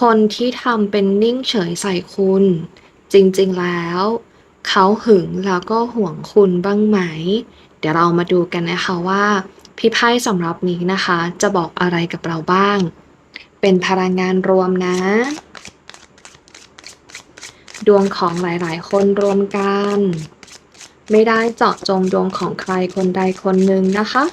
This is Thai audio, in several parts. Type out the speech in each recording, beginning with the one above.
คนที่ทำเป็นนิ่งเฉยใส่คุณ จริงๆแล้ว เขาหึงแล้วก็ห่วงคุณบ้างไหม เดี๋ยวเรามาดูกันนะคะว่าพี่ไพ่สำหรับนี้นะคะ จะบอกอะไรกับเราบ้าง เป็นพลังงานรวมนะ ดวงของหลายๆ คนรวมกัน ไม่ได้เจาะจงดวงของใครคนใดคนหนึ่งนะคะ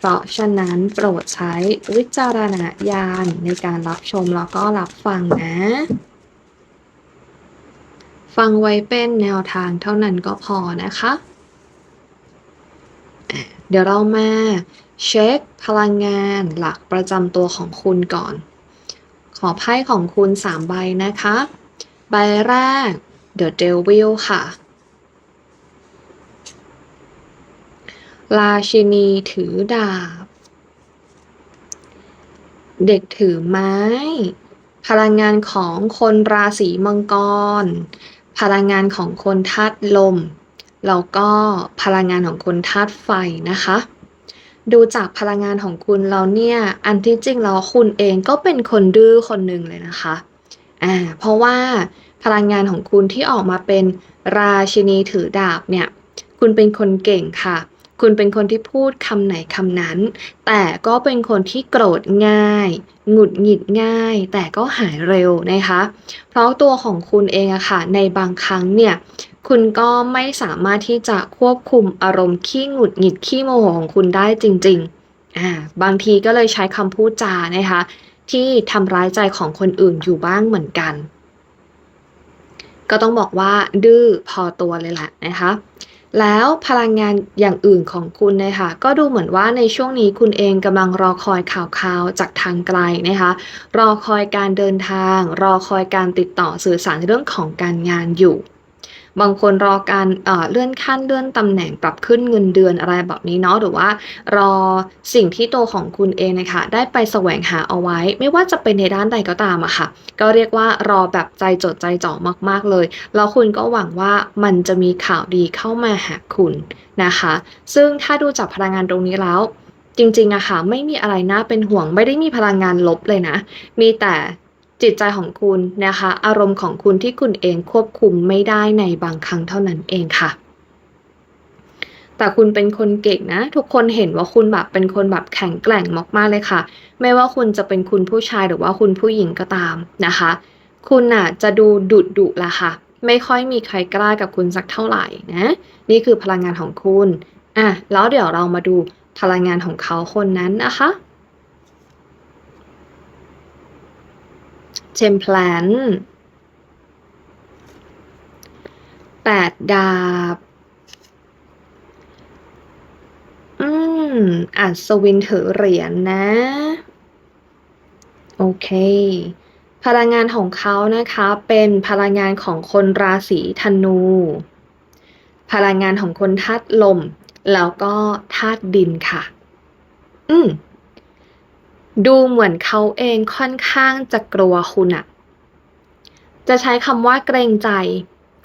เพราะฉะนั้นโปรดใช้วิจารณญาณในการรับชมแล้วก็รับฟังนะ ฟังไว้เป็นแนวทางเท่านั้นก็พอนะคะ เดี๋ยวเรามาเช็คพลังงานหลักประจำตัวของคุณก่อน ขอไพ่ของคุณ 3 ใบนะคะ ใบแรก The Devil ค่ะ ราชินีถือดาบ เด็กถือไม้ พลังงานของคนราศีมังกร พลังงานของคนธาตุลม แล้วก็พลังงานของคนธาตุไฟนะคะ ดูจากพลังงานของคุณเราเนี่ย อันที่จริงแล้วคุณเองก็เป็นคนดื้อคนหนึ่งเลยนะคะ อ่า เพราะว่าพลังงานของคุณที่ออกมาเป็นราชินีถือดาบเนี่ย คุณเป็นคนเก่งค่ะ คุณเป็นคนที่พูดคำไหนคำนั้น แต่ก็เป็นคนที่โกรธง่ายหงุดหงิดง่าย แต่ก็หายเร็วนะคะ เพราะตัวของคุณเองอะค่ะ ในบางครั้งเนี่ย คุณก็ไม่สามารถที่จะควบคุมอารมณ์ขี้หงุดหงิดขี้โมโหของคุณได้จริงๆอ่าบางทีก็เลยใช้คำพูดจานะคะ ที่ทำร้ายใจของคนอื่นอยู่บ้างเหมือนกัน ก็ต้องบอกว่าดื้อพอตัวเลยแหละนะคะ แล้วพลังงานอย่างอื่นของคุณนะคะก็ดูเหมือนว่าในช่วงนี้คุณเองกำลังรอคอยข่าวๆจากทางไกลนะคะรอคอยการเดินทาง รอคอยการติดต่อสื่อสารเรื่องของการงานอยู่ บางคนรอการเเลื่อนขั้นเลื่อนตำแหน่งปรับขึ้นเงินเดือนอะไรแบบนี้เนาะหรือว่ารอสิ่งที่ตัวของคุณเองนะคะได้ไปแสวงหาเอาไว้ ไม่ว่าจะเป็นในด้านใดก็ตามอะค่ะ ก็เรียกว่ารอแบบใจจดใจจ่อมาก ๆ เลย แล้วคุณก็หวังว่ามันจะมีข่าวดีเข้ามาหาคุณนะคะ ซึ่งถ้าดูจากพลังงานตรงนี้แล้วจริงๆอะค่ะไม่มีอะไรน่าเป็นห่วงไม่ได้มีพลังงานลบเลยนะ มีแต่ จิตใจของคุณนะคะ อารมณ์ของคุณที่คุณเองควบคุมไม่ได้ในบางครั้งเท่านั้นเองค่ะ แต่คุณเป็นคนเก่งนะ ทุกคนเห็นว่าคุณแบบเป็นคนแบบแข็งแกร่งมากๆเลยค่ะ ไม่ว่าคุณจะเป็นคุณผู้ชายหรือว่าคุณผู้หญิงก็ตามนะคะ คุณน่ะจะดูดุดุละค่ะ ไม่ค่อยมีใครกล้ากับคุณสักเท่าไหร่นะ นี่คือพลังงานของคุณอะแล้วเดี๋ยวเรามาดูพลังงานของเขาคนนั้นนะคะ เ e ม p ลนแปดดาบ อืมอัศวินถือเหรียญนะ โอเค พลังงานของเขานะคะ เป็นพลังงานของคนราศีธนู พลังงานของคนธาตุลม แล้วก็ธาตุดินค่ะ อืม ดูเหมือนเขาเองค่อนข้างจะกลัวคุณอะจะใช้คำว่าเกรงใจ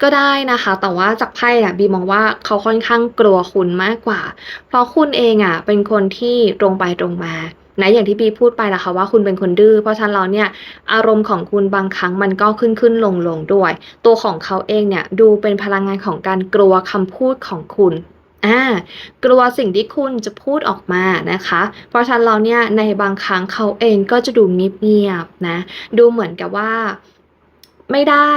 ก็ได้นะคะ แต่ว่าจากไพ่อะบีมองว่าเขาค่อนข้างกลัวคุณมากกว่า เพราะคุณเองอะเป็นคนที่ตรงไปตรงมานะอย่างที่บีพูดไปละค่ะว่าคุณเป็นคนดื้อเพราะฉะนั้นเราเนี่ยอารมณ์ของคุณบางครั้งมันก็ขึ้นขึ้นลงลงด้วย ตัวของเขาเองเนี่ยดูเป็นพลังงานของการกลัวคำพูดของคุณ อ่ากลัวสิ่งที่คุณจะพูดออกมานะคะ เพราะฉะนั้นเราเนี่ยในบางครั้งเขาเองก็จะดูเงียบๆนะ ดูเหมือนกับว่าไม่ได้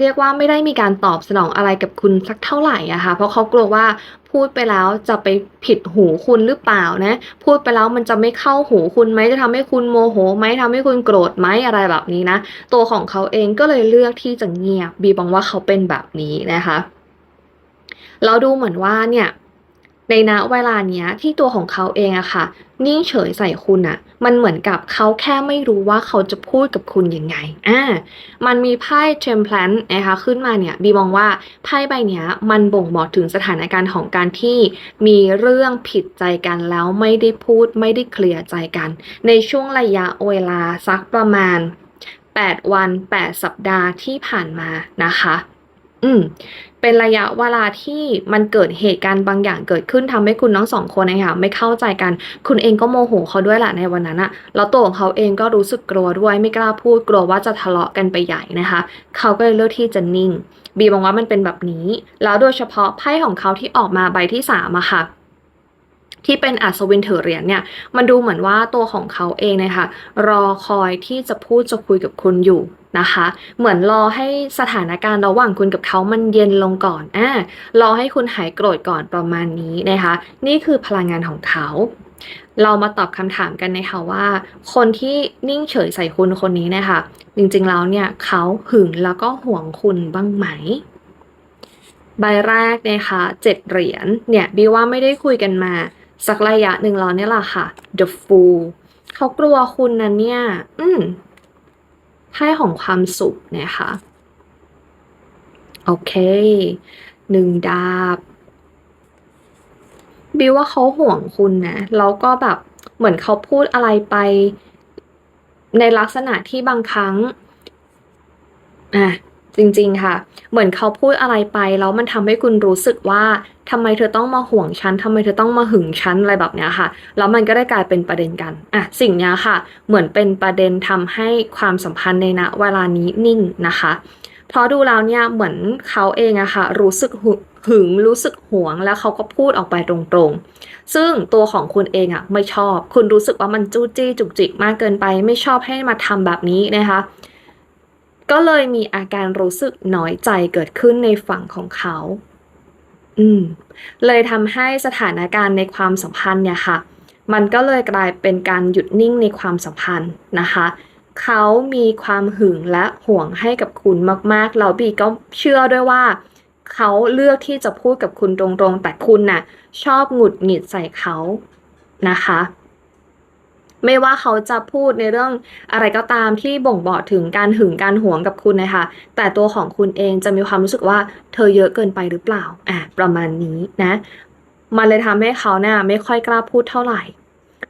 เรียกว่าไม่ได้มีการตอบสนองอะไรกับคุณสักเท่าไหร่อะค่ะเพราะเขากลัวว่าพูดไปแล้วจะไปผิดหูคุณหรือเปล่านะพูดไปแล้วมันจะไม่เข้าหูคุณไหมจะทำให้คุณโมโหไหมทำให้คุณโกรธไหมอะไรแบบนี้นะ ตัวของเขาเองก็เลยเลือกที่จะเงียบบีบองว่าเขาเป็นแบบนี้นะคะเราดูเหมือนว่าเนี่ย ในณเวลาเนี้ยที่ตัวของเขาเองอะค่ะ นิ่งเฉยใส่คุณอะมันเหมือนกับเขาแค่ไม่รู้ว่าเขาจะพูดกับคุณยังไงอ่ามันมีไพ่เทมเพลนนะคะขึ้นมาเนี่ยบีมองว่าไพ่ใบเนี้ยมันบ่งบอกถึงสถานการณ์ของการที่มีเรื่องผิดใจกันแล้วไม่ได้พูดไม่ได้เคลียร์ใจกัน ในช่วงระยะเวลาสักประมาณ 8 วัน 8 สัปดาห์ที่ผ่านมานะคะ อืมเป็นระยะเวลาที่มันเกิดเหตุการณ์บางอย่างเกิดขึ้นทำให้คุณทั้งสองคนนะคะไม่เข้าใจกัน คุณเองก็โมโหเขาด้วยแหละในวันนั้นอะแล้วตัวของเขาเองก็รู้สึกกลัวด้วยไม่กล้าพูดกลัวว่าจะทะเลาะกันไปใหญ่นะคะ เขาก็เลยเลือกที่จะนิ่ง บีมองว่ามันเป็นแบบนี้ แล้วโดยเฉพาะไพ่ของเขาที่ออกมาใบที่สามอะค่ะที่เป็นอัศวินถือเหรียญเนี่ยมันดูเหมือนว่าตัวของเขาเองนะคะรอคอยที่จะพูดจะคุยกับคุณอยู่ นะคะ เหมือนรอให้สถานการณ์ระหว่างคุณกับเขามันเย็นลงก่อนอ่ารอให้คุณหายโกรธก่อนประมาณนี้นะคะ นี่คือพลังงานของเขา เรามาตอบคำถามกันนะคะว่า คนที่นิ่งเฉยใส่คุณคนนี้นะคะ จริงๆแล้วเนี่ยเขาหึงแล้วก็ห่วงคุณบ้างไหมใบแรกนะคะเจ็ดเหรียญเนี่ยบีว่าไม่ได้คุยกันมา สักระยะหนึ่งแล้วเนี่ยแหละค่ะ The Fool เขากลัวคุณนะเนี่ย อืม ไพ่ของความสุขนะคะโอเคหนึ่งดาบบิวว่าเขาห่วงคุณนะแล้วก็แบบเหมือนเขาพูดอะไรไป ในลักษณะที่บางครั้งอะ จริงๆค่ะ เหมือนเขาพูดอะไรไปแล้วมันทำให้คุณรู้สึกว่าทำไมเธอต้องมาห่วงฉันทำไมเธอต้องมาหึงฉันอะไรแบบนี้ค่ะ แล้วมันก็ได้กลายเป็นประเด็นกันอะสิ่งนี้ค่ะ เหมือนเป็นประเด็นทำให้ความสัมพันธ์ในณเวลานี้นิ่งนะคะเพราะดูแล้วเนี่ยเหมือนเขาเองอะค่ะ รู้สึกหึงรู้สึกหวงแล้วเขาก็พูดออกไปตรงๆ ซึ่งตัวของคุณเองอะไม่ชอบ คุณรู้สึกว่ามันจู้จี้จุกจิกมากเกินไป ไม่ชอบให้มาทำแบบนี้นะคะ ก็เลยมีอาการรู้สึกน้อยใจเกิดขึ้นในฝั่งของเขา อืม เลยทำให้สถานการณ์ในความสัมพันธ์เนี่ยค่ะ มันก็เลยกลายเป็นการหยุดนิ่งในความสัมพันธ์นะคะ เขามีความหึงและห่วงให้กับคุณมากๆแล้วบีก็เชื่อด้วยว่า เขาเลือกที่จะพูดกับคุณตรงๆ แต่คุณน่ะ ชอบหงุดหงิดใส่เขานะคะ ไม่ว่าเขาจะพูดในเรื่องอะไรก็ตามที่บ่งบอกถึงการหึงการหวงกับคุณนะคะ แต่ตัวของคุณเองจะมีความรู้สึกว่าเธอเยอะเกินไปหรือเปล่า อะ ประมาณนี้นะ มันเลยทำให้เขาเนี่ยไม่ค่อยกล้าพูดเท่าไหร่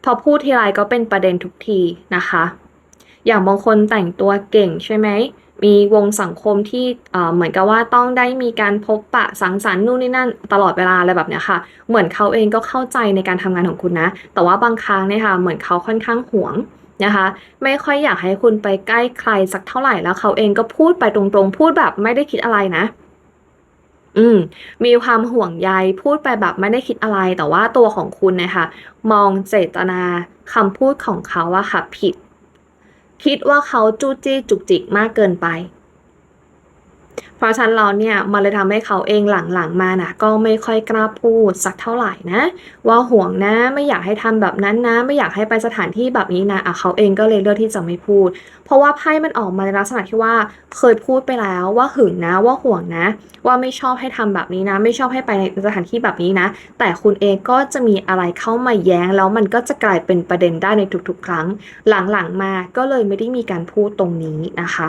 พอพูดทีไรก็เป็นประเด็นทุกทีนะคะ อย่างบางคนแต่งตัวเก่งใช่ไหม มีวงสังคมที่เหมือนกับว่าต้องได้มีการพบปะสังสรรค์นู่นนี่นั่นตลอดเวลาอะไรแบบเนี้ยค่ะ เหมือนเขาเองก็เข้าใจในการทำงานของคุณนะ แต่ว่าบางครั้งเนี่ยค่ะเหมือนเขาค่อนข้างหวงนะคะไม่ค่อยอยากให้คุณไปใกล้ใครสักเท่าไหร่แล้วเขาเองก็พูดไปตรงๆ พูดแบบไม่ได้คิดอะไรนะ อืม มีความห่วงใยพูดไปแบบไม่ได้คิดอะไร แต่ว่าตัวของคุณเนะคะมองเจตนาคำพูดของเขาอะค่ะผิด คิดว่าเขาจู้จี้จุกจิกมากเกินไป เพราะฉะนั้นเราเนี่ยมันเลยทำให้เขาเองหลังๆมานะก็ไม่ค่อยกล้าพูดสักเท่าไหร่นะ ว่าห่วงนะไม่อยากให้ทำแบบนั้นนะ ไม่อยากให้ไปสถานที่แบบนี้นะอะเขาเองก็เลยเลือกที่จะไม่พูด เพราะว่าไพ่มันออกมาในลักษณะที่ว่าเคยพูดไปแล้วว่าหึงนะว่าห่วงนะ ว่าไม่ชอบให้ทำแบบนี้นะ ไม่ชอบให้ไปในสถานที่แบบนี้นะ แต่คุณเองก็จะมีอะไรเข้ามาแย้ง แล้วมันก็จะกลายเป็นประเด็นได้ในทุกๆ ครั้ง หลังๆมาก็เลยไม่ได้มีการพูดตรงนี้นะคะ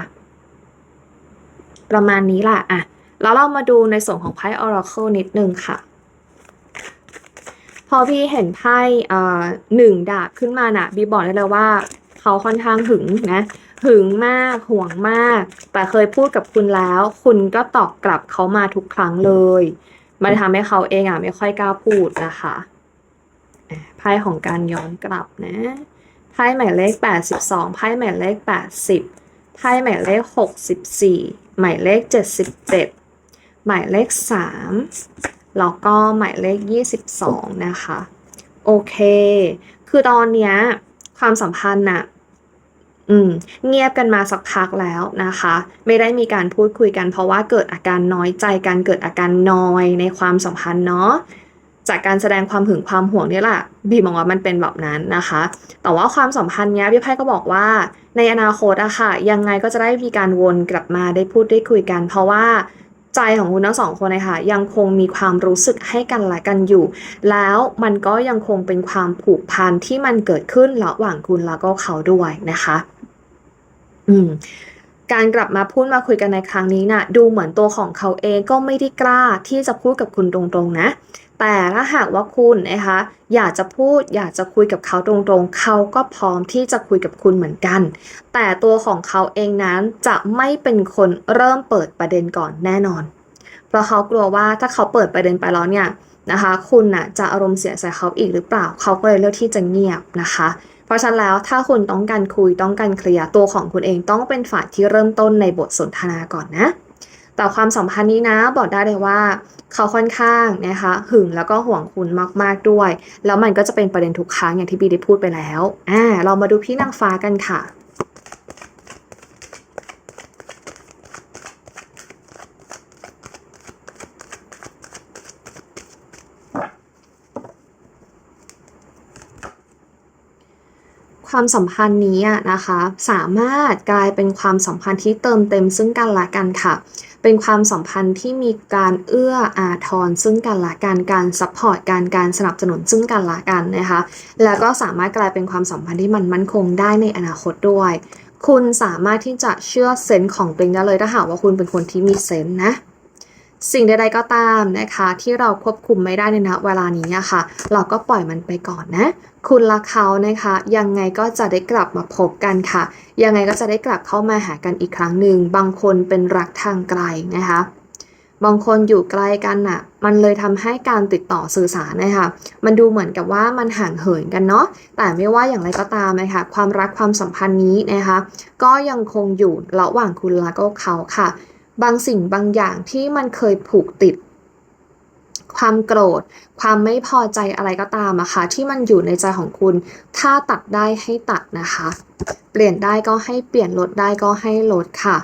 ประมาณนี้ล่ะอะแล้วเรามาดูในส่วนของไพ่ Oracle นิดนึงค่ะ พอพี่เห็นไพ่หนึ่งดาบขึ้นมาน่ะบีบอกได้เลยว่า เขาค่อนข้างหึงนะหึงมากห่วงมาก แต่เคยพูดกับคุณแล้ว คุณก็ตอบกลับเขามาทุกครั้งเลยมันทำให้เขาเองอะไม่ค่อยกล้าพูดนะคะอะไพ่ของการย้อนกลับนะไพ่หมายเลข 82ไพ่หมายเลข 80ไพ่หมายเลข 64 หมายเลข 77 หมายเลข 3 แล้วก็หมายเลข 22 นะคะ โอเค คือตอนเนี้ยความสัมพันธ์น่ะอืมเงียบกันมาสักพักแล้วนะคะ ไม่ได้มีการพูดคุยกันเพราะว่าเกิดอาการน้อยใจกันเกิดอาการนอยในความสัมพันธ์เนาะ จากการแสดงความหึงความห่วงนี่แหละบีมองว่ามันเป็นแบบนั้นนะคะ แต่ว่าความสัมพันธ์เนี้ยพี่ไพ่ก็บอกว่า ในอนาคตอะค่ะ ยังไงก็จะได้มีการวนกลับมาได้พูดได้คุยกัน เพราะว่าใจของคุณทั้งสองคนนะคะยังคงมีความรู้สึกให้กันและกันอยู่ แล้วมันก็ยังคงเป็นความผูกพันที่มันเกิดขึ้นระหว่างคุณแล้วก็เขาด้วยนะคะ อืมการกลับมาพูดมาคุยกันในครั้งนี้นะ่ะดูเหมือนตัวของเขาเองก็ไม่ได้กล้าที่จะพูดกับคุณตรงๆนะ แต่ถ้าหากว่าคุณนะคะอยากจะพูดอยากจะคุยกับเขาตรงๆ เขาก็พร้อมที่จะคุยกับคุณเหมือนกัน แต่ตัวของเขาเองนั้นจะไม่เป็นคนเริ่มเปิดประเด็นก่อนแน่นอน เพราะเขากลัวว่าถ้าเขาเปิดประเด็นไปแล้วเนี่ยนะคะ คุณน่ะจะอารมณ์เสียใส่เขาอีกหรือเปล่า เขาก็เลยเลือกที่จะเงียบนะคะ เพราะฉะนั้นแล้วถ้าคุณต้องการคุยต้องการเคลียร์ตัวของคุณเองต้องเป็นฝ่ายที่เริ่มต้นในบทสนทนาก่อนนะ แต่ความสัมพันธ์นี้นะบอกได้เลยว่า เขาค่อนข้างนะคะหึงแล้วก็ห่วงคุณมาก ๆด้วย แล้วมันก็จะเป็นประเด็นทุกครั้งอย่างที่บีได้พูดไปแล้วอ่าเรามาดูพี่นางฟ้ากันค่ะความสัมพันธ์นี้อะนะคะ สามารถกลายเป็นความสัมพันธ์ที่เติมเต็มซึ่งกันและกันค่ะ เป็นความสัมพันธ์ที่มีการเอื้ออาทรซึ่งกันและกันการซัพพอร์ตการการสนับสนุนซึ่งกันและกันนะคะแล้วก็สามารถกลายเป็นความสัมพันธ์ที่มันมั่นคงได้ในอนาคตด้วย คุณสามารถที่จะเชื่อเซนส์ของตัวเองได้เลยถ้าหากว่าคุณเป็นคนที่มีเซนส์นะ สิ่งใดๆก็ตามนะคะ ที่เราควบคุมไม่ได้ในณเวลานี้ค่ะ เราก็ปล่อยมันไปก่อนนะ คุณรักเขานะคะ ยังไงก็จะได้กลับมาพบกันค่ะ ยังไงก็จะได้กลับเข้ามาหากันอีกครั้งหนึ่งบางคนเป็นรักทางไกลนะคะบางคนอยู่ไกลกันน่ะ มันเลยทำให้การติดต่อสื่อสารนะคะ มันดูเหมือนกับว่ามันห่างเหินกันเนาะ แต่ไม่ว่าอย่างไรก็ตามนะคะ ความรักความสัมพันธ์นี้นะคะ ก็ยังคงอยู่ระหว่างคุณและก็เขาค่ะ บางสิ่งบางอย่างที่มันเคยผูกติด ความโกรธ ความไม่พอใจอะไรก็ตามอะค่ะที่มันอยู่ในใจของคุณ ถ้าตัดได้ให้ตัดนะคะ เปลี่ยนได้ก็ให้เปลี่ยนลดได้ก็ให้ลดค่ะ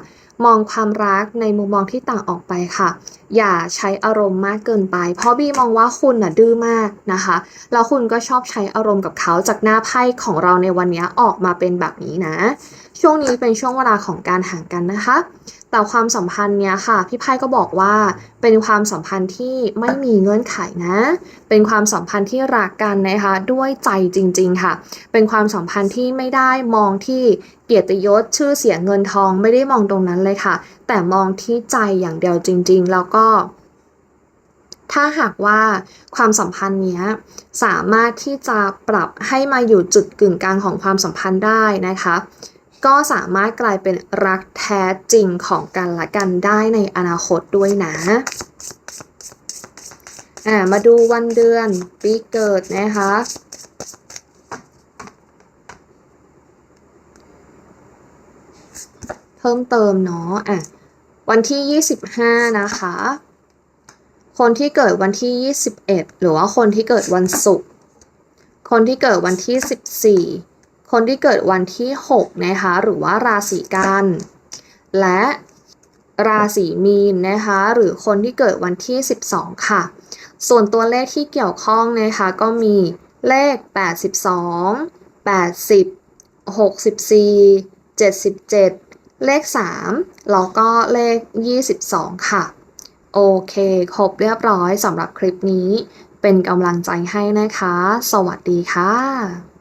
มองความรักในมุมมองที่ต่างออกไปค่ะ อย่าใช้อารมณ์มากเกินไป เพราะบีมองว่าคุณน่ะดื้อมากนะคะ แล้วคุณก็ชอบใช้อารมณ์กับเขาจากหน้าไพ่ของเราในวันนี้ออกมาเป็นแบบนี้นะ ช่วงนี้เป็นช่วงเวลาของการห่างกันนะคะ แต่ความสัมพันธ์เนี้ยค่ะ พี่ไพ่ก็บอกว่าเป็นความสัมพันธ์ที่ไม่มีเงื่อนไขนะ เป็นความสัมพันธ์ที่รักกันนะคะด้วยใจจริง ๆค่ะ เป็นความสัมพันธ์ที่ไม่ได้มองที่เกียรติยศชื่อเสียงเงินทองไม่ได้มองตรงนั้นเลยค่ะ แต่มองที่ใจอย่างเดียวจริง ๆ แล้วก็ถ้าหากว่าความสัมพันธ์เนี้ยสามารถที่จะปรับให้มาอยู่จุดกึ่งกลางของความสัมพันธ์ได้นะคะ ก็สามารถกลายเป็นรักแท้จริงของกันและกันได้ในอนาคตด้วยนะอ่ามาดูวันเดือนปีเกิดนะคะเพิ่มเติมเนาะอะวันที่ 25 นะคะ คนที่เกิดวันที่ 21 หรือว่าคนที่เกิดวันศุกร์คนที่เกิดวันที่ 14 คนที่เกิดวันที่ 6 นะคะ หรือว่าราศีกัน และราศีมีนนะคะ หรือคนที่เกิดวันที่ 12 ค่ะ ส่วนตัวเลขที่เกี่ยวข้องนะคะ ก็มีเลข 82 80 64 77 เลข 3 แล้วก็เลข 22 ค่ะ โอเค ครบเรียบร้อยสำหรับคลิปนี้ เป็นกำลังใจให้นะคะ สวัสดีค่ะ